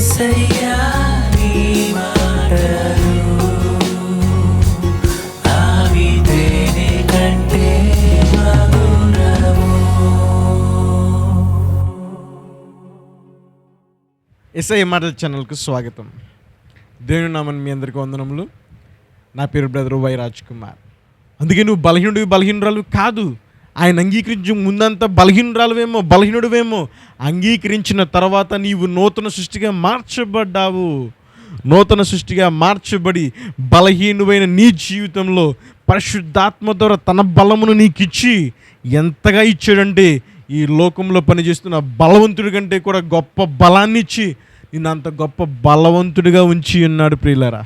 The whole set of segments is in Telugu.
ఎస్ఐ మాటల ఛానల్కు స్వాగతం. దేవుని నామని మీ అందరికీ వందనములు. నా పేరు బ్రదర్ వై రాజ్ కుమార్. అందుకే నువ్వు బలహీనుడు బలహీనరాలు కాదు. ఆయన అంగీకరించి ముందంతా బలహీనరాలువేమో బలహీనుడివేమో. అంగీకరించిన తర్వాత నీవు నూతన సృష్టిగా మార్చబడ్డావు. నూతన సృష్టిగా మార్చబడి బలహీనువైన నీ జీవితంలో పరిశుద్ధాత్మ ద్వారా తన బలమును నీకిచ్చి ఎంతగా ఇచ్చాడంటే ఈ లోకంలో పనిచేస్తున్న బలవంతుడి కంటే కూడా గొప్ప బలాన్ని ఇచ్చి నిన్ను అంత గొప్ప బలవంతుడిగా ఉంచి ఉన్నాడు ప్రియులరా.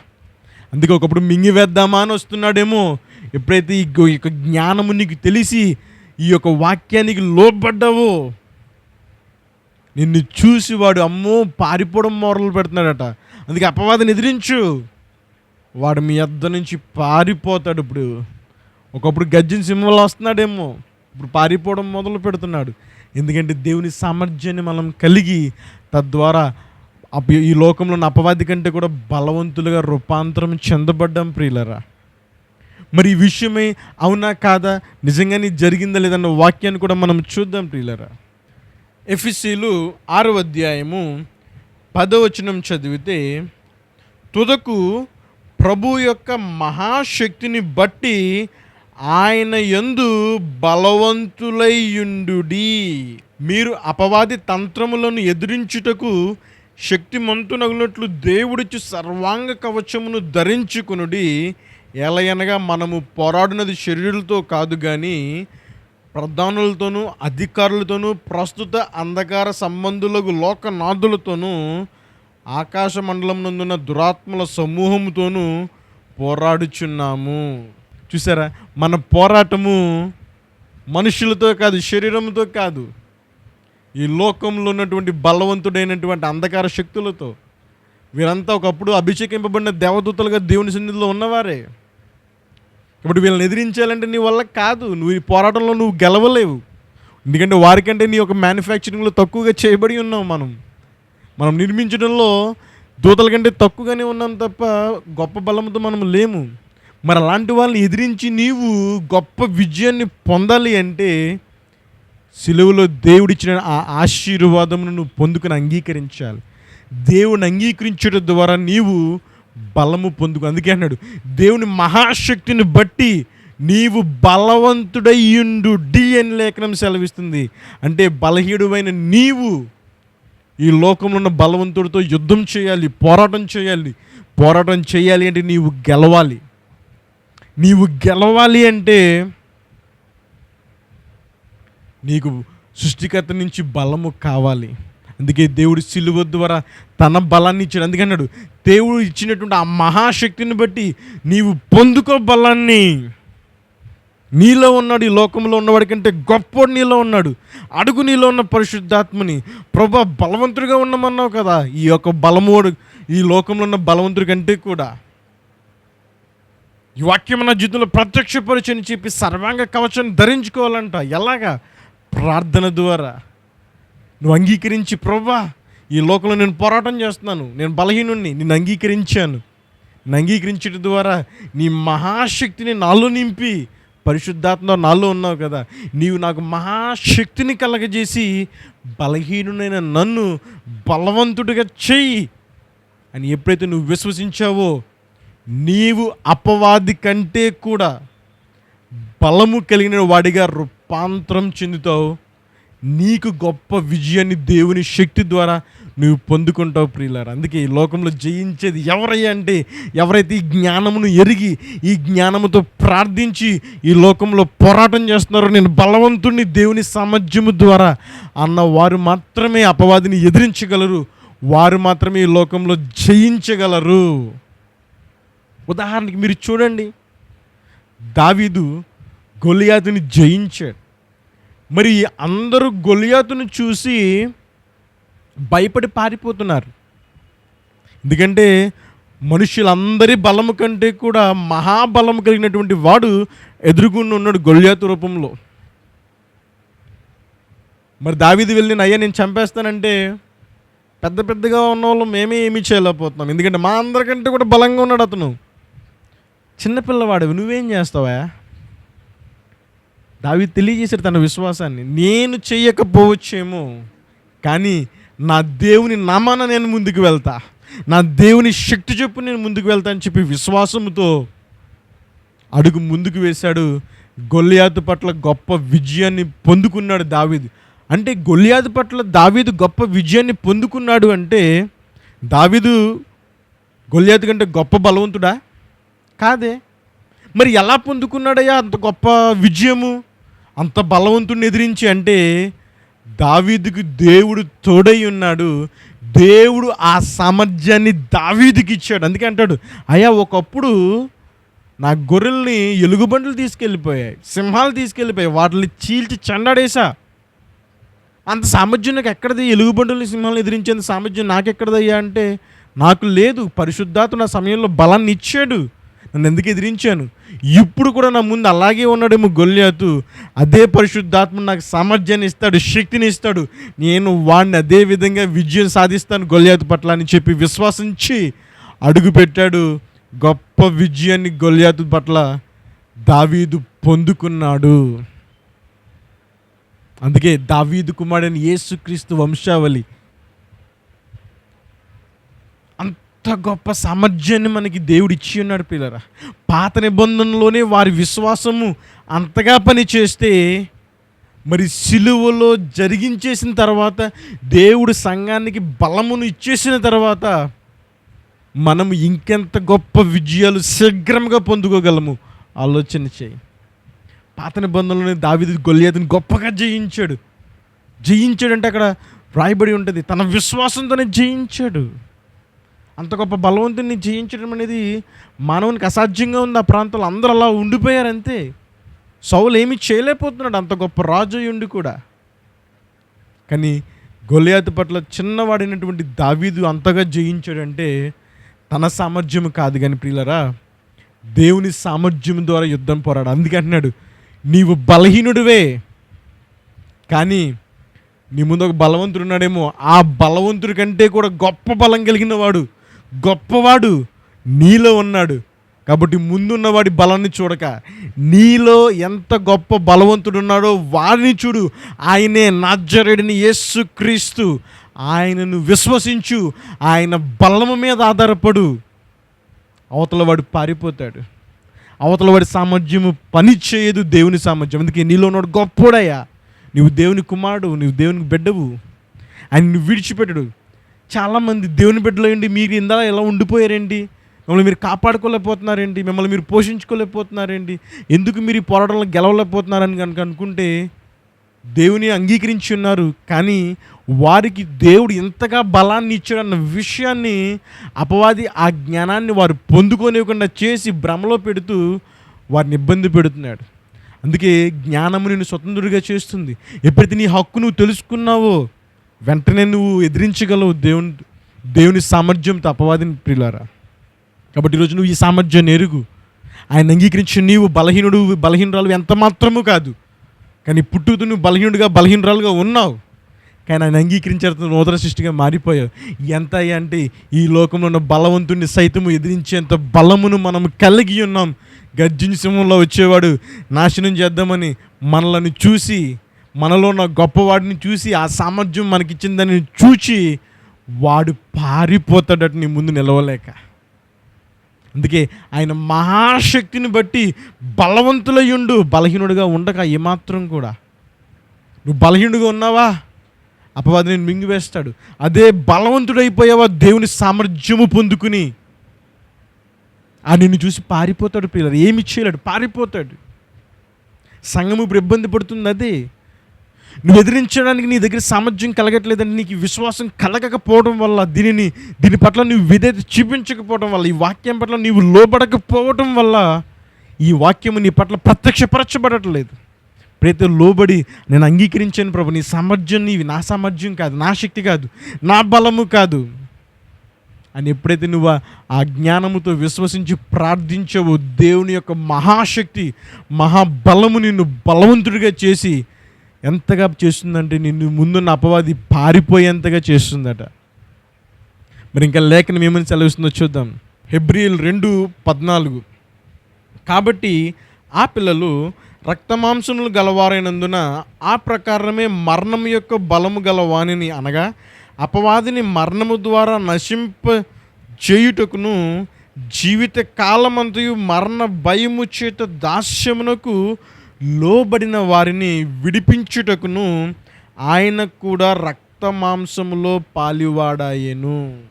అందుకే ఒకప్పుడు మింగివేద్దామా అని వస్తున్నాడేమో. ఎప్పుడైతే ఈ ఈ యొక్క జ్ఞానము నీకు తెలిసి ఈ యొక్క వాక్యానికి లోపడ్డావు నిన్ను చూసి వాడు అమ్మో పారిపోవడం మొదలు పెడుతున్నాడట. అందుకే అపవాదం ఎదిరించు. వాడు మీ అద్ద నుంచి పారిపోతాడు ఇప్పుడు. ఒకప్పుడు గజ్జిన సింహంలో వస్తున్నాడేమో. ఇప్పుడు పారిపోవడం మొదలు పెడుతున్నాడు. ఎందుకంటే దేవుని సామర్థ్యాన్ని మనం కలిగి తద్వారా అప- ఈ లోకంలో ఉన్న అపవాది కంటే కూడా బలవంతులుగా రూపాంతరం చెందబడ్డాం ప్రియులరా. మరి ఈ విషయమే అవునా కాదా? నిజంగానే జరిగిందా లేదన్న వాక్యాన్ని కూడా మనం చూద్దాం ప్రియులరా. ఎఫ్ఎస్సీలు ఆరో అధ్యాయము పదవచనం చదివితే తుదకు ప్రభు యొక్క మహాశక్తిని బట్టి ఆయన యందు బలవంతులైయుండుడి. మీరు అపవాది తంత్రములను ఎదిరించుటకు శక్తిమంతునగునట్లు దేవుడిచ్చు సర్వాంగ కవచమును ధరించుకునుడి. ఎలయనగా మనము పోరాడినది శరీరులతో కాదు కానీ ప్రధానులతోనూ అధికారులతోనూ ప్రస్తుత అంధకార సంబంధులకు లోకనాథులతోనూ ఆకాశ మండలం నందున్న దురాత్మల సమూహంతోనూ పోరాడుచున్నాము. చూసారా? మన పోరాటము మనుషులతో కాదు శరీరంతో కాదు. ఈ లోకంలో ఉన్నటువంటి బలవంతుడైనటువంటి అంధకార శక్తులతో వీరంతా ఒకప్పుడు అభిషేకింపబడిన దేవదూతలుగా దేవుని సన్నిధిలో ఉన్నవారే. ఇప్పుడు వీళ్ళని ఎదిరించాలంటే నీ వల్ల కాదు. నువ్వు ఈ పోరాటంలో నువ్వు గెలవలేవు. ఎందుకంటే వారికంటే నీ యొక్క మ్యానుఫ్యాక్చరింగ్లో తక్కువగా చేయబడి ఉన్నావు మనం. మనం నిర్మించడంలో దూతల కంటే తక్కువగానే ఉన్నాం తప్ప గొప్ప బలంతో మనం లేము. మరి అలాంటి వాళ్ళని ఎదిరించి నీవు గొప్ప విజయాన్ని పొందాలి అంటే సిలువలో దేవుడిచ్చిన ఆ ఆశీర్వాదమును నువ్వు పొందుకుని అంగీకరించాలి. దేవుని అంగీకరించడం ద్వారా నీవు బలము పొందుకు అందుకే అన్నాడు దేవుని మహాశక్తిని బట్టి నీవు బలవంతుడయ్యుండు డి అని లేఖనం సెలవిస్తుంది. అంటే బలహీనుడైన నీవు ఈ లోకంలో ఉన్న బలవంతుడితో యుద్ధం చేయాలి పోరాటం చేయాలి. పోరాటం చేయాలి అంటే నీవు గెలవాలి. నీవు గెలవాలి అంటే నీకు సృష్టికర్త నుంచి బలము కావాలి. అందుకే దేవుడు సిలువ ద్వారా తన బలాన్ని ఇచ్చాడు. అందుకన్నాడు దేవుడు ఇచ్చినటువంటి ఆ మహాశక్తిని బట్టి నీవు పొందుకో బలాన్ని. నీలో ఉన్నాడు ఈ లోకంలో ఉన్నవాడి కంటే గొప్పోడు నీలో ఉన్నాడు. అడుగు నీలో ఉన్న పరిశుద్ధాత్మని ప్రభా బలవంతుడిగా ఉండమన్నావు కదా. ఈ యొక్క బలమోడు ఈ లోకంలో ఉన్న బలవంతుడి కంటే కూడా. ఈ వాక్యం నా జీవితంలో ప్రత్యక్షపరిచని చెప్పి సర్వాంగ కవచం ధరించుకోవాలంట. ఎలాగా? ప్రార్థన ద్వారా. నువ్వు అంగీకరించి ప్రభా ఈ లోకంలో నేను పోరాటం చేస్తున్నాను. నేను బలహీనుణ్ణి నిన్ను అంగీకరించాను. నిన్ను అంగీకరించడం ద్వారా నీ మహాశక్తిని నాలో నింపి పరిశుద్ధాత్మ నాలో ఉన్నావు కదా. నీవు నాకు మహాశక్తిని కలగజేసి బలహీనుడైన నన్ను బలవంతుడిగా చెయ్యి అని ఎప్పుడైతే నువ్వు విశ్వసించావో నీవు అపవాది కంటే కూడా బలము కలిగిన వాడిగా రూపాంతరం చెందుతావు. నీకు గొప్ప విజయాన్ని దేవుని శక్తి ద్వారా నువ్వు పొందుకుంటావు ప్రియులారు. అందుకే ఈ లోకంలో జయించేది ఎవరయ్యా అంటే ఎవరైతే ఈ జ్ఞానమును ఎరిగి ఈ జ్ఞానముతో ప్రార్థించి ఈ లోకంలో పోరాటం చేస్తున్నారో నేను బలవంతుణ్ణి దేవుని సామర్థ్యము ద్వారా అన్న వారు మాత్రమే అపవాదిని ఎదిరించగలరు. వారు మాత్రమే ఈ లోకంలో జయించగలరు. ఉదాహరణకి మీరు చూడండి. దావీదు గొలియాతుని జయించాడు. మరి అందరూ గొలియాతును చూసి భయపడి పారిపోతున్నారు. ఎందుకంటే మనుషులందరి బలము కంటే కూడా మహాబలం కలిగినటువంటి వాడు ఎదురుగుండి ఉన్నాడు గొలియాతు రూపంలో. మరి దావిది వెళ్ళిన అయ్యా నేను చంపేస్తానంటే పెద్ద పెద్దగా ఉన్న వాళ్ళు మేమే ఏమీ చేయలేకపోతున్నాం. ఎందుకంటే మా అందరికంటే కూడా బలంగా ఉన్నాడు అతను. చిన్నపిల్లవాడు నువ్వేం చేస్తావా? దావి తెలియజేశాడు తన విశ్వాసాన్ని నేను చేయకపోవచ్చేమో కానీ నా దేవుని నామాన నేను ముందుకు వెళ్తా. నా దేవుని శక్తి చెప్పు నేను ముందుకు వెళ్తా అని చెప్పి విశ్వాసంతో అడుగు ముందుకు వేశాడు. గొల్లియాతు పట్ల గొప్ప విజయాన్ని పొందుకున్నాడు దావీదు. అంటే గొల్లియాతు పట్ల దావీదు గొప్ప విజయాన్ని పొందుకున్నాడు అంటే దావీదు గొల్లియాతు కంటే గొప్ప బలవంతుడా? కాదే. మరి ఎలా పొందుకున్నాడయ్యా అంత గొప్ప విజయము? అంత బలవంతుడిని ఎదిరించి అంటే దావీదుకు దేవుడు తోడై ఉన్నాడు. దేవుడు ఆ సామర్థ్యాన్ని దావీదుకి ఇచ్చాడు. అందుకే అంటాడు అయ్యా ఒకప్పుడు నా గొర్రెల్ని ఎలుగుబంట్లు తీసుకెళ్ళిపోయాయి సింహాలు తీసుకెళ్ళిపోయాయి వాటిని చీల్చి చెండాడేసా అంత సామర్థ్యం నాకు ఎక్కడది? ఎలుగుబంటుల్ని సింహాలను ఎదిరించేంత సామర్థ్యం నాకెక్కడదయ్యా? అంటే నాకు లేదు పరిశుద్ధాత్మ నా సమయంలో బలాన్ని ఇచ్చాడు. నన్ను ఎందుకు ఎదిరించాను? ఇప్పుడు కూడా నా ముందు అలాగే ఉన్నాడేమో గొల్లియాతు అదే పరిశుద్ధాత్మ నాకు సామర్థ్యాన్ని ఇస్తాడు శక్తిని ఇస్తాడు. నేను వాడిని అదే విధంగా విజయం సాధిస్తాను గొల్లియాతు పట్ల అని చెప్పి విశ్వాసించి అడుగుపెట్టాడు. గొప్ప విజయాన్ని గొల్లియాతు పట్ల దావీదు పొందుకున్నాడు. అందుకే దావీదు కుమారుడైన యేసుక్రీస్తు వంశావళి ఎంత గొప్ప సామర్థ్యాన్ని మనకి దేవుడు ఇచ్చి ఉన్నాడు పిల్లరా. పాత నిబంధనలోనే వారి విశ్వాసము అంతగా పని చేస్తే మరి సిలువలో జరిగించేసిన తర్వాత దేవుడు సంఘానికి బలమును ఇచ్చేసిన తర్వాత మనం ఇంకెంత గొప్ప విజయాలు శీఘ్రంగా పొందుకోగలము? ఆలోచన చేయి. పాత నిబంధనలోనే దావిది గొల్లియాతుని గొప్పగా జయించాడు. జయించాడంటే అక్కడ రాయబడి ఉంటుంది తన విశ్వాసంతోనే జయించాడు. అంత గొప్ప బలవంతుని జయించడం అనేది మానవునికి అసాధ్యంగా ఉంది. ఆ ప్రాంతంలో అందరూ అలా ఉండిపోయారు అంతే సౌలు ఏమీ చేయలేకపోతున్నాడు అంత గొప్ప రాజు ఉండి కూడా. కానీ గొలియాతు పట్ల చిన్నవాడైనటువంటి దావీదు అంతగా జయించాడంటే తన సామర్థ్యం కాదు కానీ ప్రియులరా దేవుని సామర్థ్యం ద్వారా యుద్ధం పోరాడు. అందుకే అంటున్నాడు నీవు బలహీనుడివే కానీ నీ ముందు ఒక బలవంతుడు ఉన్నాడేమో. ఆ బలవంతుడి కంటే కూడా గొప్ప బలం కలిగిన వాడు గొప్పవాడు నీలో ఉన్నాడు. కాబట్టి ముందున్నవాడి బలాన్ని చూడక నీలో ఎంత గొప్ప బలవంతుడు ఉన్నాడో వాడిని చూడు. ఆయనే నాజరేడిని యేసు క్రీస్తు. ఆయనను విశ్వసించు. ఆయన బలము మీద ఆధారపడు. అవతల వాడు పారిపోతాడు. అవతల వాడి సామర్థ్యము పని చేయదు దేవుని సామర్థ్యం. అందుకే నీలో ఉన్నాడు గొప్పోడయ్యా నువ్వు దేవుని కుమారుడు నువ్వు దేవునికి బిడ్డవు. ఆయన నువ్వు విడిచిపెట్టడు. చాలామంది దేవుని బిడ్డలో ఏంటి మీరు ఇందా ఎలా ఉండిపోయారండి మిమ్మల్ని మీరు కాపాడుకోలేకపోతున్నారండి మిమ్మల్ని మీరు పోషించుకోలేకపోతున్నారండి ఎందుకు మీరు ఈ పోరాటంలో గెలవలేకపోతున్నారని కనుక అనుకుంటే దేవుని అంగీకరించి ఉన్నారు. కానీ వారికి దేవుడు ఎంతగా బలాన్ని ఇచ్చాడన్న విషయాన్ని అపవాది ఆ జ్ఞానాన్ని వారు పొందుకోనివ్వకుండా చేసి భ్రమలో పెడుతూ వారిని ఇబ్బంది పెడుతున్నాడు. అందుకే జ్ఞానము నేను స్వతంత్రుడిగా చేస్తుంది. ఎప్పుడైతే నీ హక్కు నువ్వు తెలుసుకున్నావో వెంటనే నువ్వు ఎదిరించగలవు దేవుని దేవుని సామర్థ్యంతో అపవాదిని ప్రిలారా కాబట్టి ఈరోజు నువ్వు ఈ సామర్థ్యం ఎరుగు. ఆయన అంగీకరించి నీవు బలహీనుడు బలహీనరాలు ఎంత మాత్రము కాదు. కానీ పుట్టుతూ నువ్వు బలహీనుడిగా బలహీనరాలుగా ఉన్నావు. కానీ ఆయన అంగీకరించారు నూతన సృష్టిగా మారిపోయావు. ఎంత అంటే ఈ లోకంలో ఉన్న బలవంతుడిని సైతము ఎదిరించేంత బలమును మనం కలిగి ఉన్నాం. గర్జిని సింహంలో వచ్చేవాడు నాశనం చేద్దామని మనలను చూసి మనలో ఉన్న గొప్పవాడిని చూసి ఆ సామర్థ్యం మనకిచ్చిందని చూచి వాడు పారిపోతాడట నీ ముందు నిలవలేక. అందుకే ఆయన మహాశక్తిని బట్టి బలవంతులయ్యుండు బలహీనుడిగా ఉండక ఏమాత్రం కూడా. నువ్వు బలహీనుడిగా ఉన్నావా? అపవాది నేను మింగివేస్తాడు అదే బలవంతుడైపోయావా? దేవుని సామర్థ్యము పొందుకుని. ఆ నిన్ను చూసి పారిపోతాడు పిల్లలు. ఏమి చేయలేడు పారిపోతాడు. సంఘము ఇప్పుడు ఇబ్బంది పడుతుంది అదే. నువ్వు ఎదిరించడానికి నీ దగ్గర సామర్థ్యం కలగట్లేదని నీకు విశ్వాసం కలగకపోవడం వల్ల దీనిని దీని పట్ల నువ్వు విధేత చూపించకపోవడం వల్ల ఈ వాక్యం పట్ల నీవు లోబడకపోవడం వల్ల ఈ వాక్యము నీ పట్ల ప్రత్యక్షపరచబడట్లేదు. ప్రతి లోబడి నేను అంగీకరించాను ప్రభు నీ సామర్థ్యం నీవి నా సామర్థ్యం కాదు నా శక్తి కాదు నా బలము కాదు అని ఎప్పుడైతే నువ్వు ఆ- జ్ఞానముతో విశ్వసించి ప్రార్థించవో దేవుని యొక్క మహాశక్తి మహాబలము నిన్ను బలవంతుడిగా చేసి ఎంతగా చేస్తుందంటే నిన్ను ముందున్న అపవాది పారిపోయేంతగా చేస్తుందట. మరి ఇంకా లేఖనం ఏమని సెలవిస్తుందో చూద్దాం. హెబ్రియల్ రెండు పద్నాలుగు. కాబట్టి ఆ పిల్లలు రక్తమాంసములు గలవారైనందున ఆ ప్రకారమే మరణం యొక్క బలము గలవాణిని అనగా అపవాదిని మరణము ద్వారా నశింప చేయుటకును జీవిత కాలమంతయు మరణ భయము చేత దాస్యమునకు లోబడిన వారిని విడిపించుటకును ఆయన కూడా రక్త మాంసములో పాలివాడాయెను.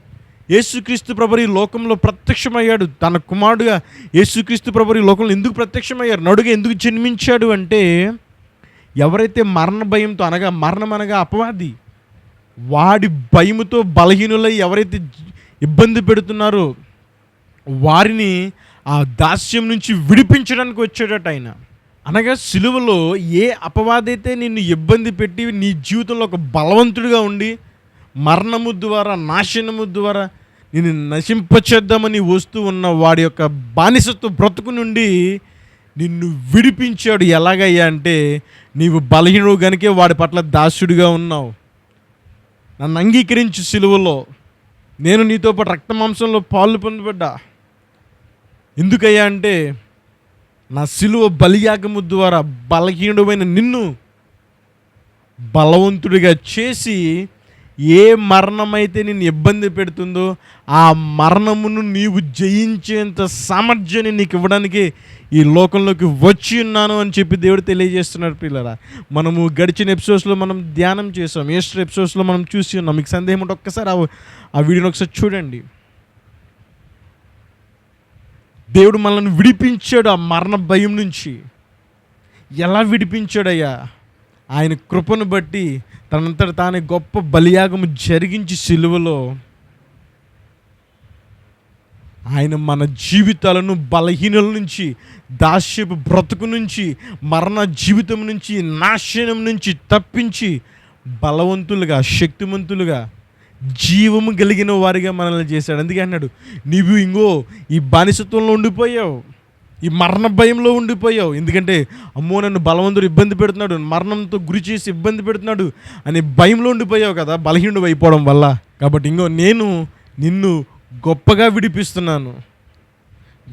యేసుక్రీస్తు ప్రభు ఈ లోకంలో ప్రత్యక్షమయ్యాడు. తన కుమారుడుగా యేసుక్రీస్తు ప్రభు ఈ లోకంలో ఎందుకు ప్రత్యక్షమయ్యారు? నడుగా ఎందుకు జన్మించాడు అంటే ఎవరైతే మరణ భయంతో అనగా మరణం అనగా అపవాది వాడి భయముతో బలహీనులై ఎవరైతే ఇబ్బంది పెడుతున్నారో వారిని ఆ దాస్యం నుంచి విడిపించడానికి వచ్చాడట ఆయన. అనగా సిలువలో ఏ అపవాదైతే నిన్ను ఇబ్బంది పెట్టి నీ జీవితంలో ఒక బలవంతుడిగా ఉండి మరణము ద్వారా నాశనము ద్వారా నేను నశింపచేద్దామని వస్తూ ఉన్న వాడి యొక్క బానిసత్వ బ్రతుకు నుండి నిన్ను విడిపించాడు ఎలాగయ్యా అంటే నీవు బలహీనుడు గనుకే వాడి పట్ల దాసుడిగా ఉన్నావు. నన్ను అంగీకరించి సిలువలో. నేను నీతో పాటు రక్తమాంసంలో పాలు పొందబడ్డా. ఎందుకయ్యా అంటే నా సిలువ బలియాగము ద్వారా బలహీనుడమైన నిన్ను బలవంతుడిగా చేసి ఏ మరణమైతే నిన్ను ఇబ్బంది పెడుతుందో ఆ మరణమును నీవు జయించేంత సామర్థ్యాన్ని నీకు ఇవ్వడానికి ఈ లోకంలోకి వచ్చి ఉన్నాను అని చెప్పి దేవుడు తెలియజేస్తున్నాడు పిల్లరా. మనము గడిచిన ఎపిసోడ్స్లో మనం ధ్యానం చేసాం ఏస్టర్ ఎపిసోడ్స్లో మనం చూసి ఉన్నాం. మీకు సందేహం ఉంటే ఒక్కసారి ఆ- ఆ వీడియోని ఒకసారి చూడండి. దేవుడు మనల్ని విడిపించాడు ఆ మరణ భయం నుంచి. ఎలా విడిపించాడయ్యా? ఆయన కృపను బట్టి తనంతట తానే గొప్ప బలియాగము జరిగించి సిలువలో ఆయన మన జీవితాలను బలహీనల నుంచి దాస్యపు బ్రతుకు నుంచి మరణ జీవితం నుంచి నాశనం నుంచి తప్పించి బలవంతులుగా శక్తివంతులుగా జీవము కలిగిన వారిగా మనల్ని చేశాడు. అందుకే అన్నాడు నీవు ఇంగో ఈ బానిసత్వంలో ఉండిపోయావు. ఈ మరణ భయంలో ఉండిపోయావు. ఎందుకంటే అమ్మో నన్ను బలవంతుడు ఇబ్బంది పెడుతున్నాడు మరణంతో గురి చేసి ఇబ్బంది పెడుతున్నాడు అనే భయంలో ఉండిపోయావు కదా బలహీనుడు అయిపోవడం వల్ల. కాబట్టి ఇంకో నేను నిన్ను గొప్పగా విడిపిస్తున్నాను.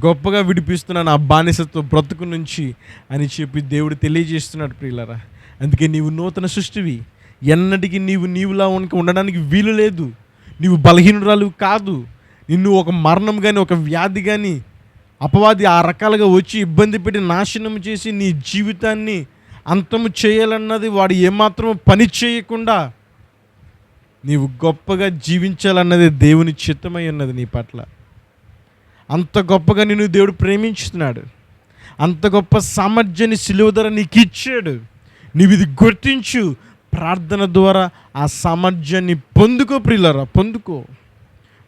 గొప్పగా విడిపిస్తున్నాను ఆ బానిసత్వ బ్రతుకు నుంచి అని చెప్పి దేవుడు తెలియజేస్తున్నాడు ప్రియులరా. అందుకే నీవు నూతన సృష్టివి. ఎన్నటికీ నీవు నీవులా ఉనికి ఉండడానికి వీలు లేదు. నీవు బలహీనురాలు కాదు. నిన్ను ఒక మరణం కానీ ఒక వ్యాధి కానీ అపవాది ఆ రకాలుగా వచ్చి ఇబ్బంది పెట్టి నాశనం చేసి నీ జీవితాన్ని అంతము చేయాలన్నది వాడు ఏమాత్రం పని చేయకుండా నీవు గొప్పగా జీవించాలన్నది దేవుని చిత్తమై ఉన్నది నీ పట్ల. అంత గొప్పగా నిన్ను దేవుడు ప్రేమించుతున్నాడు. అంత గొప్ప సామర్థ్యాన్ని సిలువ ధర నీకు ఇచ్చాడు నీవు ఇది గుర్తించు. ప్రార్థన ద్వారా ఆ సామర్థ్యాన్ని పొందుకో ప్రియులరా పొందుకో.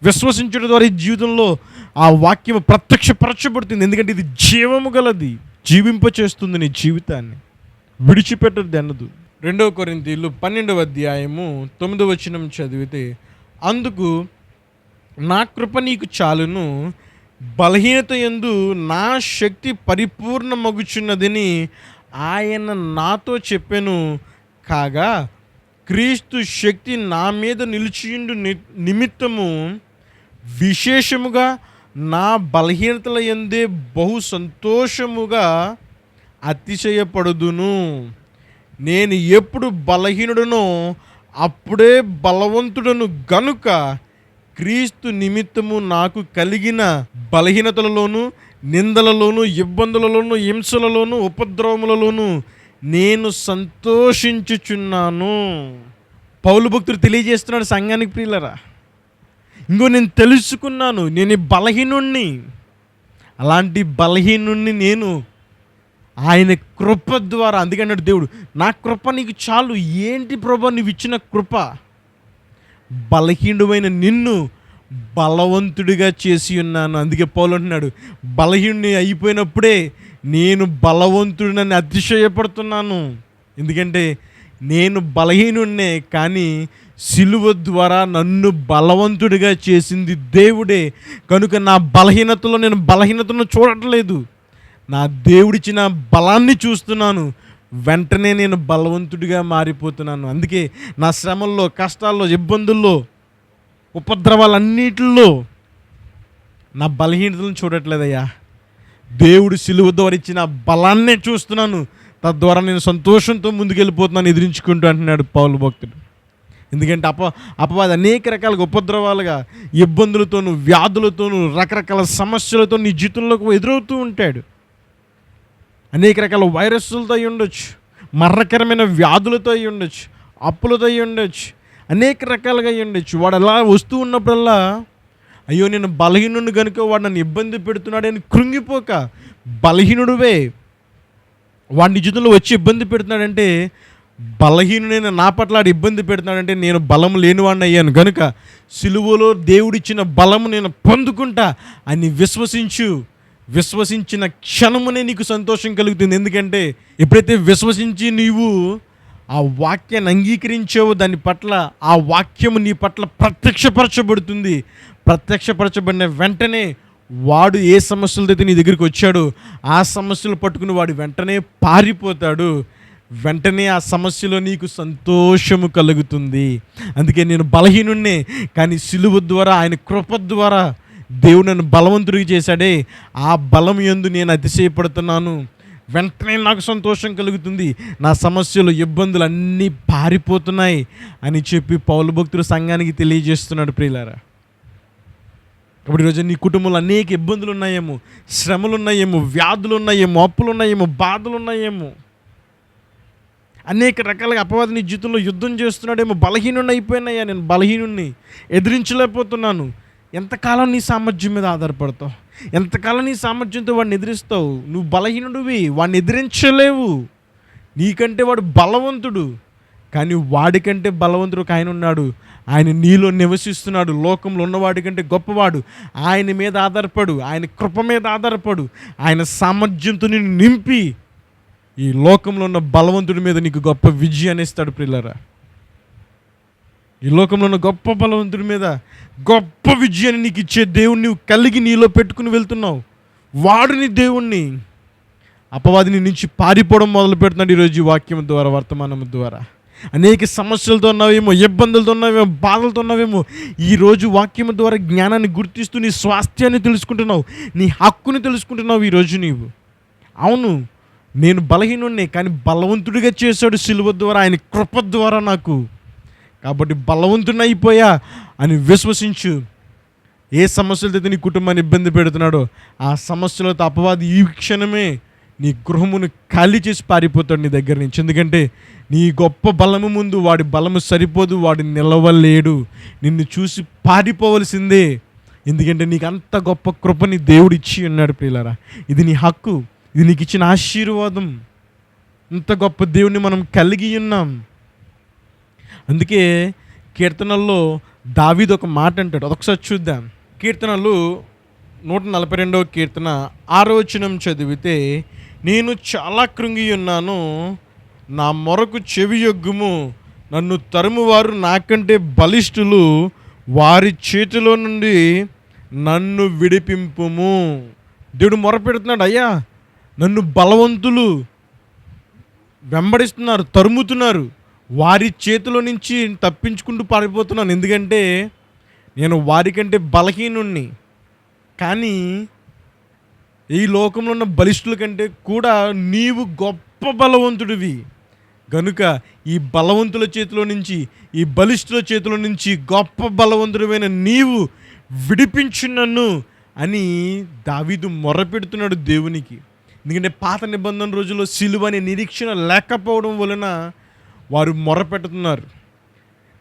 విశ్వసించడం ద్వారా ఈ జీవితంలో ఆ వాక్యం ప్రత్యక్షపరచబడుతుంది. ఎందుకంటే ఇది జీవము గలది. జీవింప చేస్తుంది నీ జీవితాన్ని. విడిచిపెట్టదు అన్నదు రెండవ కొరింతీలు పన్నెండవ అధ్యాయము తొమ్మిదవ వచనం చదివితే అందుకు నా కృప నీకు చాలును బలహీనత ఎందు నా శక్తి పరిపూర్ణమగుచున్నదని ఆయన నాతో చెప్పాను. కాగా క్రీస్తు శక్తి నా మీద నిలిచియుండు ని- నిమిత్తము విశేషముగా నా బలహీనతల ఎందే బహు సంతోషముగా అతిశయపడుదును. నేను ఎప్పుడు బలహీనుడనో అప్పుడే బలవంతుడను గనుక క్రీస్తు నిమిత్తము నాకు కలిగిన బలహీనతలలోను నిందలలోను ఇబ్బందులలోను హింసలలోను ఉపద్రవములలోను నేను సంతోషించుచున్నాను. పౌలు భక్తుడు తెలియజేస్తున్నాడు సంఘానికి ప్రియులరా. ఇంకో నేను తెలుసుకున్నాను నేను బలహీనుణ్ణి. అలాంటి బలహీనుణ్ణి నేను ఆయన కృప ద్వారా అందుకన్నాడు దేవుడు నా కృప నీకు చాలు ఏంటి ప్రభా నువ్వు ఇచ్చిన కృప? బలహీనుడైన నిన్ను బలవంతుడిగా చేసి ఉన్నాను అందుకే పౌలు అంటున్నాడు బలహీనుని అయిపోయినప్పుడే నేను బలవంతుడినని అతిశయపడుతున్నాను. ఎందుకంటే నేను బలహీనున్నే కానీ సిలువ ద్వారా నన్ను బలవంతుడిగా చేసింది దేవుడే. కనుక నా బలహీనతలో నేను బలహీనతను చూడట్లేదు. నా దేవుడిచ్చిన బలాన్ని చూస్తున్నాను. వెంటనే నేను బలవంతుడిగా మారిపోతున్నాను. అందుకే నా శ్రమల్లో కష్టాల్లో ఇబ్బందుల్లో ఉపద్రవాలన్నిటిలో నా బలహీనతలను చూడట్లేదయ్యా. దేవుడు సిలువ ద్వారా ఇచ్చిన బలాన్నే చూస్తున్నాను. తద్వారా నేను సంతోషంతో ముందుకెళ్ళిపోతున్నాను ఎదిరించుకుంటూ అంటున్నాడు పౌలు భక్తుడు. ఎందుకంటే అప అపవాది అనేక రకాలుగా ఉపద్రవాలుగా ఇబ్బందులతోనూ వ్యాధులతోనూ రకరకాల సమస్యలతో నీ జీవితంలోకి ఎదురవుతూ ఉంటాడు. అనేక రకాల వైరస్లతో అయి ఉండొచ్చు మరణకరమైన వ్యాధులతో అయి ఉండొచ్చు అప్పులతో అయి ఉండొచ్చు అనేక రకాలుగా అయి ఉండొచ్చు. వాడు అలా వస్తూ ఉన్నప్పుడల్లా అయ్యో నేను బలహీనుడు కనుక వాడు నన్ను ఇబ్బంది పెడుతున్నాడని కృంగిపోక బలహీనుడువే. వాడిని జీవితంలో వచ్చి ఇబ్బంది పెడుతున్నాడంటే బలహీనుడైన నా పట్ల ఇబ్బంది పెడుతున్నాడంటే నేను బలం లేనివాడిని అయ్యాను. గనుక సిలువలో దేవుడిచ్చిన బలము నేను పొందుకుంటా అని విశ్వసించు. విశ్వసించిన క్షణమునే నీకు సంతోషం కలుగుతుంది. ఎందుకంటే ఎప్పుడైతే విశ్వసించి నీవు ఆ వాక్యాన్ని అంగీకరించావు దాని పట్ల ఆ వాక్యము నీ పట్ల ప్రత్యక్షపరచబడుతుంది. ప్రత్యక్షపరచబడిన వెంటనే వాడు ఏ సమస్యలతో అయితే నీ దగ్గరికి వచ్చాడో ఆ సమస్యలు పట్టుకుని వాడు వెంటనే పారిపోతాడు. వెంటనే ఆ సమస్యలో నీకు సంతోషము కలుగుతుంది. అందుకే నేను బలహీనుణ్ణే కానీ సిలువ ద్వారా ఆయన కృప ద్వారా దేవుడు నన్ను బలవంతుడికి చేశాడే. ఆ బలం యందు నేను అతిశయపడుతున్నాను. వెంటనే నాకు సంతోషం కలుగుతుంది. నా సమస్యలు ఇబ్బందులు అన్నీ పారిపోతున్నాయి అని చెప్పి పౌలు భక్తుడు సంఘానికి తెలియజేస్తున్నాడు ప్రియులారా. ఇప్పుడు ఈరోజు నీ కుటుంబంలో అనేక ఇబ్బందులు ఉన్నాయేమో శ్రమలు ఉన్నాయేమో వ్యాధులు ఉన్నాయేమో అప్పులు ఉన్నాయేమో బాధలు ఉన్నాయేమో అనేక రకాలుగా అపవాది నీ జీవితంలో యుద్ధం చేస్తున్నాడేమో బలహీనుని అయిపోయినాయా నేను బలహీనుణ్ణి ఎదిరించలేకపోతున్నాను. ఎంతకాలం నీ సామర్థ్యం మీద ఆధారపడతావు? ఎంతకాలం నీ సామర్థ్యంతో వాడిని ఎదిరిస్తావు? నువ్వు బలహీనుడివి వాడిని ఎదిరించలేవు. నీకంటే వాడు బలవంతుడు. కానీ వాడికంటే బలవంతుడు ఒక ఆయన ఉన్నాడు. ఆయన నీలో నివసిస్తున్నాడు. లోకంలో ఉన్నవాడికంటే గొప్పవాడు. ఆయన మీద ఆధారపడు. ఆయన కృప మీద ఆధారపడు. ఆయన సామర్థ్యంతో నిన్ను నింపి. ఈ లోకంలో ఉన్న బలవంతుడి మీద నీకు గొప్ప విజయాన్ని ఇస్తాడు పిల్లరా ఈ లోకంలో ఉన్న గొప్ప బలవంతుడి మీద గొప్ప విజయాన్ని నీకు ఇచ్చే దేవుణ్ణి నువ్వు కలిగి నీలో పెట్టుకుని వెళ్తున్నావు. వాడిని దేవుణ్ణి. అపవాదిని నుంచి పారిపోవడం మొదలు పెడుతున్నాడు ఈరోజు ఈ వాక్యం ద్వారా వర్తమానం ద్వారా. అనేక సమస్యలతో ఉన్నావేమో ఇబ్బందులతో ఉన్నావేమో బాధలతో ఉన్నావేమో ఈరోజు వాక్యం ద్వారా జ్ఞానాన్ని గుర్తిస్తూ నీ స్వాస్థ్యాన్ని తెలుసుకుంటున్నావు నీ హక్కుని తెలుసుకుంటున్నావు ఈరోజు నీవు. అవును నేను బలహీనుణ్ణి కానీ బలవంతుడిగా చేశాడు సిలువ ద్వారా ఆయన కృప ద్వారా నాకు. కాబట్టి బలవంతుని అయిపోయా అని విశ్వసించు. ఏ సమస్యలతో అయితే నీ కుటుంబాన్ని ఇబ్బంది పెడుతున్నాడో ఆ సమస్యలతో అపవాది ఈ క్షణమే నీ గృహమును ఖాళీ చేసి పారిపోతాడు నీ దగ్గర నుంచి. ఎందుకంటే నీ గొప్ప బలము ముందు వాడి బలము సరిపోదు వాడు నిలవలేడు. నిన్ను చూసి పారిపోవలసిందే. ఎందుకంటే నీకు అంత గొప్ప కృపని దేవుడు ఇచ్చి ఉన్నాడు ప్రియులారా. ఇది నీ హక్కు. ఇది నీకు ఇచ్చిన ఆశీర్వాదం. ఇంత గొప్ప దేవుడిని మనం కలిగి ఉన్నాం. అందుకే కీర్తనల్లో దావీది ఒక మాట అంటాడు. అదొకసారి చూద్దాం. కీర్తనలు నూట నలభై రెండవ కీర్తన ఆరోచనం చదివితే నేను చాలా కృంగి ఉన్నాను నా మొరకు చెవి యొగ్గుము నన్ను తరుమువారు నాకంటే బలిష్ఠులు వారి చేతిలో నుండి నన్ను విడిపింపుము. దేవుడు మొరపెడుతున్నాడు అయ్యా నన్ను బలవంతులు వెంబడిస్తున్నారు తరుముతున్నారు వారి చేతిలో నుంచి తప్పించుకుంటూ పారిపోతున్నాను. ఎందుకంటే నేను వారికంటే బలహీనుణ్ణి. కానీ ఈ లోకంలో ఉన్న బలిష్ఠుల కంటే కూడా నీవు గొప్ప బలవంతుడివి. గనుక ఈ బలవంతుల చేతిలో నుంచి ఈ బలిష్ఠుల చేతిలో నుంచి గొప్ప బలవంతుడమైన నీవు విడిపించు నన్ను అని దావీదు మొరపెడుతున్నాడు దేవునికి. ఎందుకంటే పాత నిబంధన రోజుల్లో సిలువ అనే నిరీక్షణ లేకపోవడం వలన వారు మొరపెడుతున్నారు.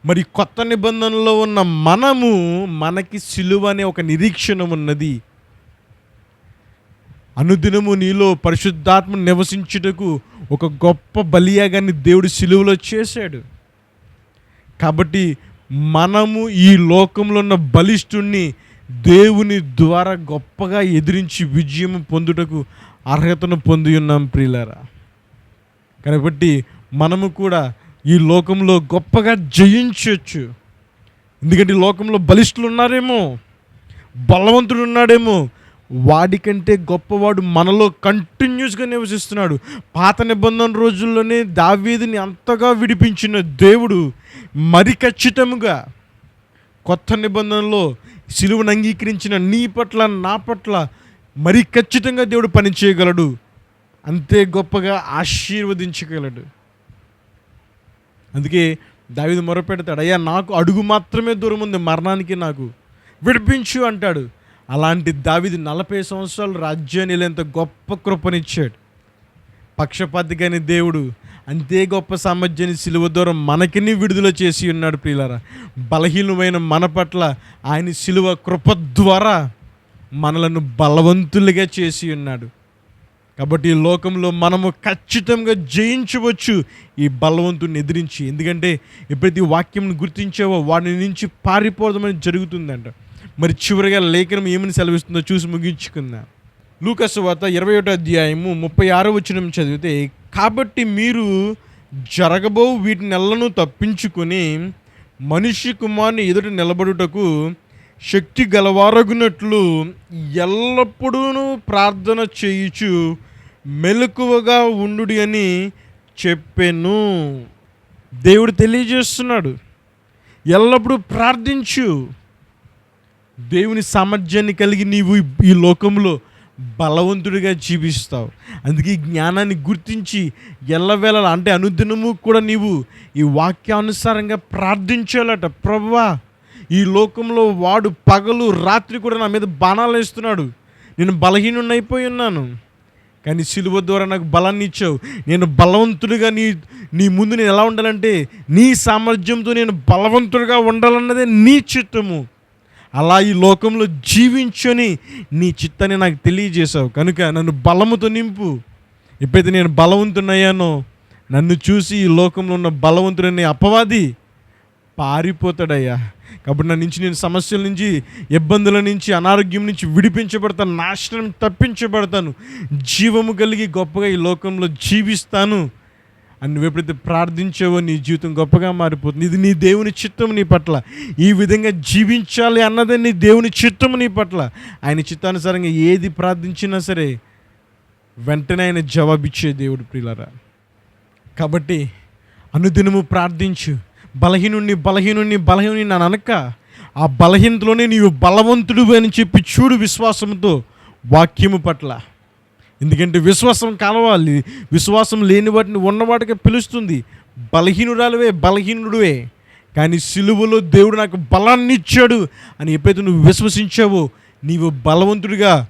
మరి కొత్త నిబంధనలో ఉన్న మనము మనకి సిలువ అనే ఒక నిరీక్షణ ఉన్నది. అనుదినము నీలో పరిశుద్ధాత్మ నివసించుటకు ఒక గొప్ప బలియాగాన్ని దేవుడు సిలువలో చేశాడు. కాబట్టి మనము ఈ లోకంలో ఉన్న బలిష్ఠుణ్ణి దేవుని ద్వారా గొప్పగా ఎదిరించి విజయం పొందుటకు అర్హతను పొంది ఉన్నాం ప్రియులారా. కాబట్టి మనము కూడా ఈ లోకంలో గొప్పగా జయించవచ్చు ఎందుకంటే ఈ లోకంలో బలిష్ఠులు ఉన్నారేమో బలవంతుడు ఉన్నాడేమో. వాడికంటే గొప్పవాడు మనలో కంటిన్యూస్గా నివసిస్తున్నాడు. పాత నిబంధన రోజుల్లోనే దావీదిని అంతగా విడిపించిన దేవుడు మరి ఖచ్చితంగా కొత్త నిబంధనలో సిలువను అంగీకరించిన నీ పట్ల నా పట్ల మరి ఖచ్చితంగా దేవుడు పనిచేయగలడు అంతే గొప్పగా ఆశీర్వదించగలడు. అందుకే దావిది మొరపెడతాడు అయ్యా నాకు అడుగు మాత్రమే దూరం ఉంది మరణానికి నాకు విడిపించు అంటాడు. అలాంటి దావిది నలభై సంవత్సరాలు రాజ్యాన్ని ఎంత గొప్ప కృపనిచ్చాడు. పక్షపాతి కాని దేవుడు అంతే గొప్ప సామర్థ్యాన్ని సిలువ దూరం మనకిని విడుదల చేసి ఉన్నాడు ప్రియులారా. బలహీనమైన మన పట్ల ఆయన సిలువ కృప ద్వారా మనలను బలవంతులుగా చేసి ఉన్నాడు. కాబట్టి ఈ లోకంలో మనము ఖచ్చితంగా జయించవచ్చు ఈ బలవంతుని ఎదిరించి. ఎందుకంటే ఎప్పుడైతే ఈ వాక్యం గుర్తించావో వాడి నుంచి పారిపోవడం జరుగుతుందంట. మరి చివరిగా లేఖనం ఏమని సెలవిస్తుందో చూసి ముగించుకుందాం. లూకస్ వార్త ఇరవై ఒకటో అధ్యాయము ముప్పై ఆరో వచనం చదివితే కాబట్టి మీరు జరగబో వీటి తప్పించుకొని మనిషి కుమారుని ఎదుట నిలబడుటకు శక్తి గలవారగునట్లు ఎల్లప్పుడూ ప్రార్థన చేయుచు మెలకువగా ఉండు అని చెప్పాను. దేవుడు తెలియజేస్తున్నాడు. ఎల్లప్పుడూ ప్రార్థించు. దేవుని సామర్థ్యాన్ని కలిగి నీవు ఈ- లోకంలో బలవంతుడిగా జీవిస్తావు. అందుకే జ్ఞానాన్ని గుర్తించి ఎల్లవేళ అంటే అనుదినము కూడా నీవు ఈ వాక్యానుసారంగా ప్రార్థించాలట. ప్రభువా ఈ లోకంలో వాడు పగలు రాత్రి కూడా నా మీద బాణాలు వేస్తున్నాడు. నేను బలహీనుని అయిపోయి ఉన్నాను. కానీ సిలువ ద్వారా నాకు బలాన్ని ఇచ్చావు. నేను బలవంతుడిగా నీ నీ ముందు నేను ఎలా ఉండాలంటే నీ సామర్థ్యంతో నేను బలవంతుడిగా ఉండాలన్నదే నీ చిత్తము. అలా ఈ లోకంలో జీవించని నీ చిత్తాన్ని నాకు తెలియజేశావు. కనుక నన్ను బలముతో నింపు. ఎప్పుడైతే నేను బలవంతునయ్యానో నన్ను చూసి ఈ లోకంలో ఉన్న బలవంతుడని అపవాది పారిపోతాడయ్యా. కాబట్టి నా నుంచి నేను సమస్యల నుంచి ఇబ్బందుల నుంచి అనారోగ్యం నుంచి విడిపించబడతాను నాశనం తప్పించబడతాను జీవము కలిగి గొప్పగా ఈ లోకంలో జీవిస్తాను. అని నువ్వు ఎప్పుడైతే ప్రార్థించావో నీ జీవితం గొప్పగా మారిపోతుంది. ఇది నీ దేవుని చిత్తం నీ పట్ల. ఈ విధంగా జీవించాలి అన్నదే నీ దేవుని చిత్తం నీ పట్ల. ఆయన చిత్తానుసారంగా ఏది ప్రార్థించినా సరే వెంటనే ఆయన జవాబిచ్చే దేవుడు ప్రియులరా. కాబట్టి అనుదినము ప్రార్థించు. బలహీనుణ్ణి బలహీనుణ్ణి బలహీనుని నన్ను అనక ఆ బలహీనతలోనే నీవు బలవంతుడు అని చెప్పి చూడు విశ్వాసంతో వాక్యము పట్ల. ఎందుకంటే విశ్వాసం కలవాలి. విశ్వాసం లేని వాటిని ఉన్నవాటికి పిలుస్తుంది. బలహీనురాలువే బలహీనుడువే. కానీ సిలువలో దేవుడు నాకు బలాన్ని ఇచ్చాడు అని ఎప్పుడైతే నువ్వు విశ్వసించావో నీవు బలవంతుడిగా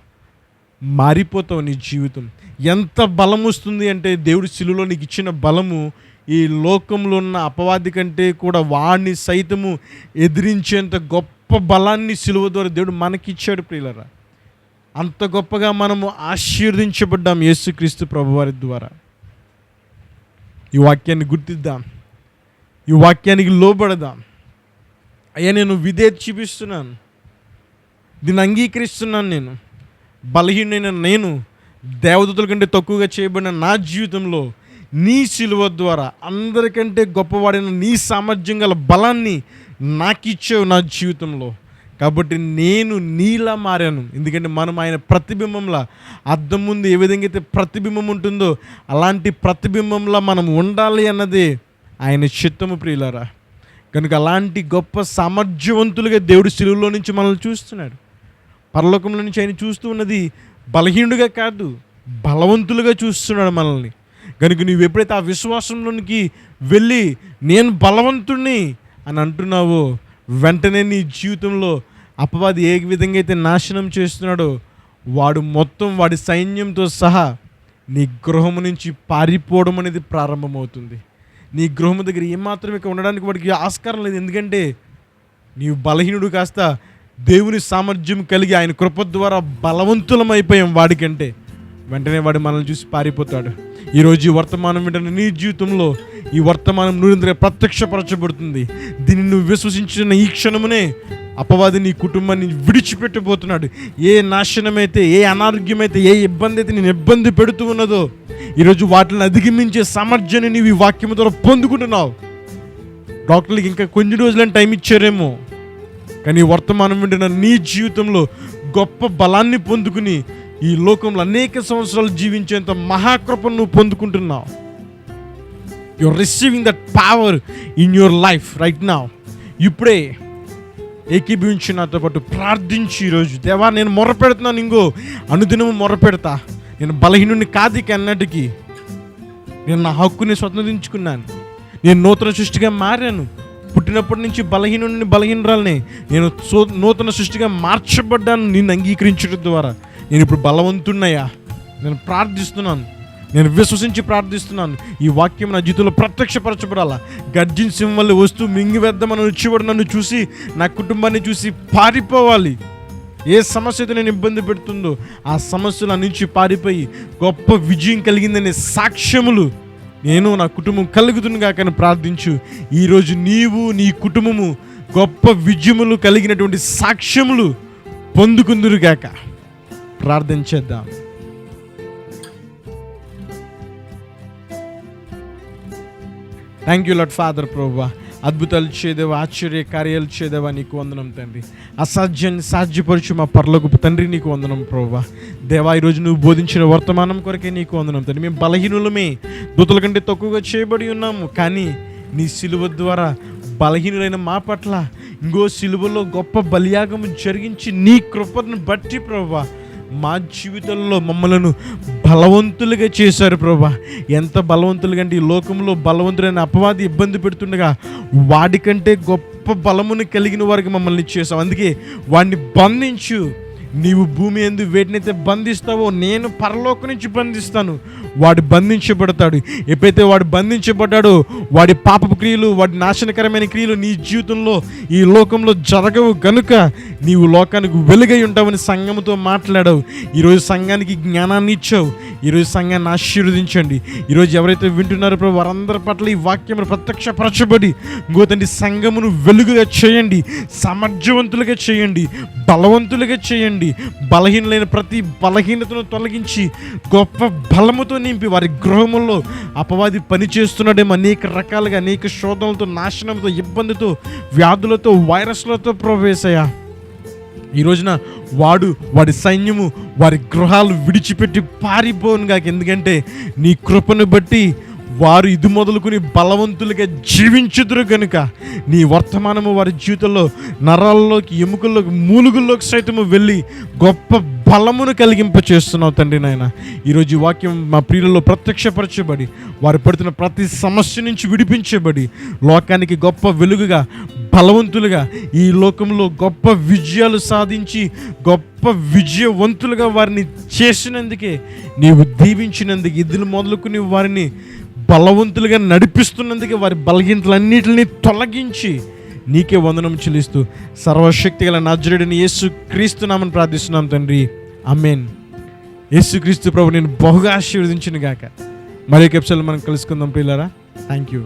మారిపోతావు నీ జీవితం. ఎంత బలం వస్తుంది అంటే దేవుడు సిలువలో నీకు ఇచ్చిన బలము ఈ లోకంలో ఉన్న అపవాది కంటే కూడా వాడిని సైతము ఎదిరించేంత గొప్ప బలాన్ని సిలువ ద్వారా దేవుడు మనకిచ్చాడు ప్రియులరా. అంత గొప్పగా మనము ఆశీర్వదించబడ్డాం యేసుక్రీస్తు ప్రభువారి ద్వారా. ఈ వాక్యాన్ని గుర్తిద్దాం. ఈ వాక్యానికి లోబడదాం. అయ్యా నేను విధేయత చూపిస్తున్నాను. దీన్ని అంగీకరిస్తున్నాను నేను. బలహీనైన నేను దేవదతుల కంటే తక్కువగా చేయబడిన నా జీవితంలో నీ శిలువ ద్వారా అందరికంటే గొప్పవాడిన నీ సామర్థ్యం గల బలాన్ని నాకు ఇచ్చావు నా జీవితంలో. కాబట్టి నేను నీలా మారాను. ఎందుకంటే మనం ఆయన ప్రతిబింబంలా అద్దం ముందు ఏ విధంగా అయితే ప్రతిబింబం ఉంటుందో అలాంటి ప్రతిబింబంలా మనం ఉండాలి అన్నదే ఆయన చిత్తము ప్రియులారా. కనుక అలాంటి గొప్ప సామర్థ్యవంతులుగా దేవుడు శిలువలో నుంచి మనల్ని చూస్తున్నాడు. పరలోకంలో నుంచి ఆయన చూస్తూ ఉన్నది బలహీనుడిగా కాదు బలవంతులుగా చూస్తున్నాడు మనల్ని. కనుక నువ్వు ఎప్పుడైతే ఆ విశ్వాసంలోనికి వెళ్ళి నేను బలవంతుణ్ణి అని అంటున్నావో వెంటనే నీ జీవితంలో అపవాది ఏ విధంగా అయితే నాశనం చేస్తున్నాడో వాడు మొత్తం వాడి సైన్యంతో సహా నీ గృహం నుంచి పారిపోవడం అనేది ప్రారంభమవుతుంది. నీ గృహం దగ్గర ఏమాత్రం ఇక్కడ ఉండడానికి వాడికి ఆస్కారం లేదు. ఎందుకంటే నీవు బలహీనుడు కాస్త దేవుని సామర్థ్యం కలిగి ఆయన కృప ద్వారా బలవంతులమైపోయాం వాడికంటే. వెంటనే వాడు మనల్ని చూసి పారిపోతాడు. ఈరోజు ఈ వర్తమానం వెంటనే నీ జీవితంలో ఈ వర్తమానం నువ్వు ప్రత్యక్షపరచబడుతుంది. దీన్ని నువ్వు విశ్వసించిన ఈ క్షణమునే అపవాది నీ కుటుంబాన్ని విడిచిపెట్టబోతున్నాడు. ఏ నాశనమైతే ఏ అనారోగ్యమైతే ఏ ఇబ్బంది అయితే నేను ఇబ్బంది పెడుతూ ఉన్నదో ఈరోజు వాటిని అధిగమించే సామర్థ్యాన్ని నీవు ఈ వాక్యం ద్వారా పొందుకుంటున్నావు. డాక్టర్లకి ఇంకా కొన్ని రోజులని టైం ఇచ్చారేమో కానీ వర్తమానం వింటున్న నీ జీవితంలో గొప్ప బలాన్ని పొందుకుని ఈ లోకంలో అనేక సంవత్సరాలు జీవించేంత మహాకృపను నువ్వు పొందుకుంటున్నావు. You're receiving that power in your life right నా ఇప్పుడే ఏకీభవించి నాతో పాటు ప్రార్థించి ఈరోజు దేవా నేను మొర పెడుతున్నాను ఇంకో అనుదినము మొర పెడతా నేను బలహీనుని కాదు అన్నటికి నేను నా హక్కుని స్వతంత్రించుకున్నాను. నేను నూతన సృష్టిగా మారాను. పుట్టినప్పటి నుంచి బలహీనుని బలహీనరాలని నేను నూతన సృష్టిగా మార్చబడ్డాను. నిన్ను అంగీకరించడం ద్వారా. నేను ఇప్పుడు బలవంతున్నయ్యా. నేను ప్రార్థిస్తున్నాను. నేను విశ్వసించి ప్రార్థిస్తున్నాను. ఈ వాక్యం నా జీవితంలో ప్రత్యక్షపరచబడాలా? గర్జిన్ సింహం వల్ల వస్తూ మింగివేద్దామని వచ్చేవాడు నన్ను చూసి నా కుటుంబాన్ని చూసి పారిపోవాలి. ఏ సమస్య అయితే నేను ఇబ్బంది పెడుతుందో ఆ సమస్యల నుంచి పారిపోయి గొప్ప విజయం కలిగిందనే సాక్ష్యములు నేను నా కుటుంబం కలుగుతుందిగా కానీ ప్రార్థించు. ఈరోజు నీవు నీ కుటుంబము గొప్ప విజయములు కలిగినటువంటి సాక్ష్యములు పొందుకుందురుగాక ప్రార్థన చేద్దాం. థ్యాంక్ యూ లాట్ ఫాదర్ ప్రభా అద్భుతాలు చేదేవా ఆశ్చర్య కార్యాలు చేదేవా నీకు వందనం తండ్రి. అసాధ్యాన్ని సాధ్యపరచు మా పర్లకు తండ్రి నీకు వందనం ప్రభా దేవా ఈరోజు నువ్వు బోధించిన వర్తమానం కొరకే నీకు వందనం తండ్రి. మేము బలహీనులమే దూతల కంటే తక్కువగా చేయబడి ఉన్నాము కానీ నీ సిలువ ద్వారా బలహీనులైన మా పట్ల ఇంకో సిలువలో గొప్ప బలియాగము జరిగించి నీ కృపను బట్టి ప్రభా మా జీవితంలో మమ్మలను బలవంతులుగా చేశారు ప్రభా. ఎంత బలవంతులుగా అంటే ఈ లోకంలో బలవంతులైన అపవాది ఇబ్బంది పెడుతుండగా వాడికంటే గొప్ప బలమును కలిగిన వారికి మమ్మల్ని చేసావు అందుకే వాడిని బంధించు. నీవు భూమి ఎందు వేటినైతే బంధిస్తావో నేను పరలోక నుంచి బంధిస్తాను. వాడు బంధించబడతాడు. ఎప్పుడైతే వాడు బంధించబడ్డాడో వాడి పాపపు క్రియలు వాడి నాశనకరమైన క్రియలు నీ జీవితంలో ఈ లోకంలో జరగవు. కనుక నీవు లోకానికి వెలుగై ఉంటావని సంఘముతో మాట్లాడావు. ఈరోజు సంఘానికి జ్ఞానాన్ని ఇచ్చావు. ఈరోజు సంఘాన్ని ఆశీర్వదించండి. ఈరోజు ఎవరైతే వింటున్నారో ప్రభు వారందరి పట్ల ఈ వాక్యం ప్రత్యక్షపరచబడి గోతండి సంఘమును వెలుగుగా చేయండి. సమర్థవంతులుగా చేయండి. బలవంతులుగా చేయండి. బలహీనలైన ప్రతి బలహీనతను తొలగించి గొప్ప బలముతో నింపి వారి గృహముల్లో అపవాది పనిచేస్తున్నాడేమో అనేక రకాలుగా అనేక శోధనలతో నాశనంతో ఇబ్బందితో వ్యాధులతో వైరస్లతో ప్రవేశయ్యా ఈ రోజున వాడు వాడి సైన్యము వారి గృహాలు విడిచిపెట్టి పారిపోను కాక ఎందుకంటే నీ కృపను బట్టి వారు ఇది మొదలుకొని బలవంతులుగా జీవించుదురు కనుక నీ వర్తమానము వారి జీవితంలో నరాల్లోకి ఎముకల్లోకి మూలుగుల్లోకి సైతము వెళ్ళి గొప్ప బలమును కలిగింప చేస్తున్నావు తండ్రి నాయన. ఈరోజు వాక్యం మా ప్రియులలో ప్రత్యక్షపరచబడి వారు పడుతున్న ప్రతి సమస్య నుంచి విడిపించబడి లోకానికి గొప్ప వెలుగుగా బలవంతులుగా ఈ లోకంలో గొప్ప విజయాలు సాధించి గొప్ప విజయవంతులుగా వారిని చేసినందుకే నీవు దీవించినందుకు ఇద్దరు మొదలుకుని వారిని బలవంతులుగా నడిపిస్తున్నందుకే వారి బలహీనతలన్నిటిని తొలగించి నీకే వందనం చెల్లిస్తూ సర్వశక్తి గల నజరుడిని యేసు క్రీస్తున్నామని ప్రార్థిస్తున్నాం తండ్రి. అమ్మేన్ యేసు క్రీస్తు ప్రభు నేను బహుగా ఆశీర్వదించిన గాక మరొక ఎపిసోడ్ మనం కలుసుకుందాం పిల్లరా థ్యాంక్ యూ